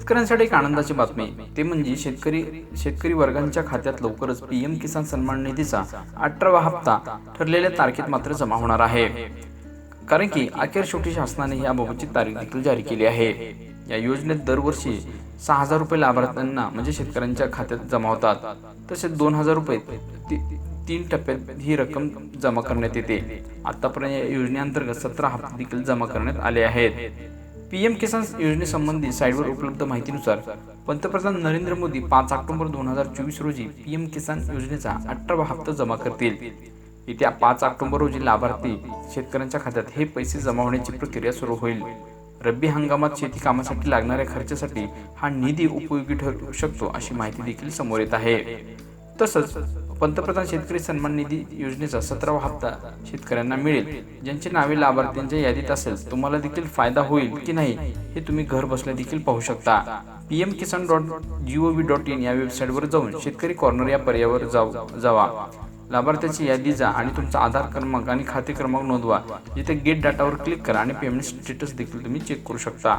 शेतकऱ्यांसाठी एक आनंदाची बातमी. ते म्हणजे शेतकरी शेतकरी वर्गांच्या खात्यात लवकरच पीएम किसान सन्मान निधीचा अठरावा हप्ता ठरलेल्या तारखेत मात्र जमा होणार आहे. कारण की अखेर शेवटी शासनाने याबाबतची तारीख देखील जारी केली आहे. या योजनेत दरवर्षी सहा हजार रुपये लाभार्थ्यांना म्हणजे शेतकऱ्यांच्या खात्यात जमा होतात. तसेच दोन हजार रुपये ती- तीन टप्प्यात ही रक्कम जमा करण्यात येते. आतापर्यंत या योजनेअंतर्गत सतरा हप्ते देखील जमा करण्यात आले आहेत. पी एम किसान योजनेसंबंधी साईटवर उपलब्ध माहितीनुसार पंतप्रधान नरेंद्र मोदी पाच ऑक्टोबर दोन हजार चोवीस रोजी पी एम किसान योजनेचा अठरावा हप्ता जमा करतील. येत्या पाच ऑक्टोबर रोजी लाभार्थी शेतकऱ्यांच्या खात्यात हे पैसे जमा होण्याची प्रक्रिया सुरू होईल. रब्बी हंगामात शेती कामासाठी लागणाऱ्या खर्चासाठी हा निधी उपयोगी ठरू शकतो अशी माहिती देखील समोर येत आहे. तसंच पंतप्रधान शेतकरी सन्मान निधी योजनेचा सतरावा हप्ता शेतकऱ्यांना मिळेल. ज्यांची नावे लाभार्थ्यांच्या यादीत असेल तुम्हाला देखील फायदा होईल की नाही हे तुम्ही घर बसल्या देखील पाहू शकता. PM Kisan dot gov dot in या वेबसाईटवर जाऊन शेतकरी कॉर्नर या पर्यायावर जाऊ जावा. लाभार्थ्याची यादी जा आणि तुमचा आधार क्रमांक आणि खाते क्रमांक नोंदवा. जिथे गेट डाटावर क्लिक करा आणि पेमेंट स्टेटस देखील तुम्ही चेक करू शकता.